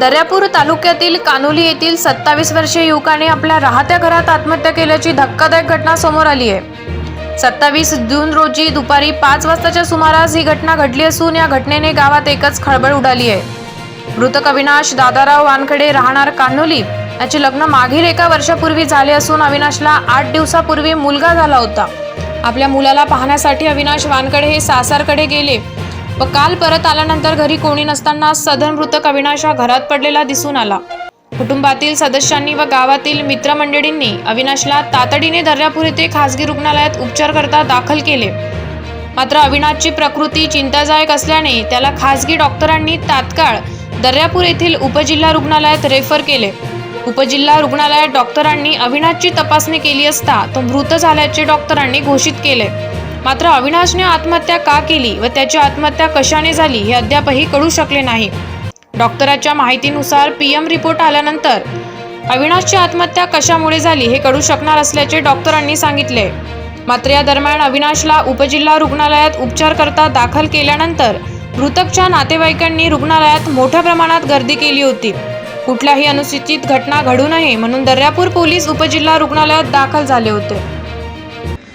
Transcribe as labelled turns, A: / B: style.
A: दर्यापूर तालुक्यातील कानोली येथील सत्तावीस वर्षीय युवकाने आपल्या राहत्या घरात आत्महत्या केल्याची धक्कादायक घटना समोर आली आहे. सत्तावीस जून रोजी दुपारी पाच वाजताच्या सुमारास ही घटना घडली असून या घटनेने गावात एकच खळबळ उडाली आहे. मृतक अविनाश दादाराव वानखडे राहणार कान्होली याचे लग्न मागील एका वर्षापूर्वी झाले असून अविनाशला आठ दिवसापूर्वी मुलगा झाला होता. आपल्या मुलाला पाहण्यासाठी अविनाश वानकडे हे सासरकडे गेले. व काल परत आल्यानंतर घरी कोणी नसताना सदन मृतक अविनाश हा घरात पडलेला दिसून आला. कुटुंबातील सदस्यांनी व गावातील मित्रमंडळींनी अविनाशला तातडीने दर्यापूर येथे खासगी रुग्णालयात उपचार करता दाखल केले. मात्र अविनाशची प्रकृती चिंतादायक असल्याने त्याला खासगी डॉक्टरांनी तात्काळ दर्यापूर येथील उपजिल्हा रुग्णालयात रेफर केले. उपजिल्हा रुग्णालयात डॉक्टरांनी अविनाशची तपासणी केली असता तो मृत झाल्याचे डॉक्टरांनी घोषित केले. मात्र अविनाशने आत्महत्या का केली व त्याची आत्महत्या कशाने झाली हे अद्यापही कळू शकले नाही. डॉक्टराच्या माहितीनुसार पी एम रिपोर्ट आल्यानंतर अविनाशची आत्महत्या कशामुळे झाली हे कळू शकणार असल्याचे डॉक्टरांनी सांगितले. मात्र या दरम्यान अविनाशला उपजिल्हा रुग्णालयात उपचार करता दाखल केल्यानंतर मृतकच्या नातेवाईकांनी रुग्णालयात मोठ्या प्रमाणात गर्दी केली होती. कुठल्याही अनुसूचित घटना घडू नये म्हणून दर्यापूर पोलीस उपजिल्हा रुग्णालयात दाखल झाले होते.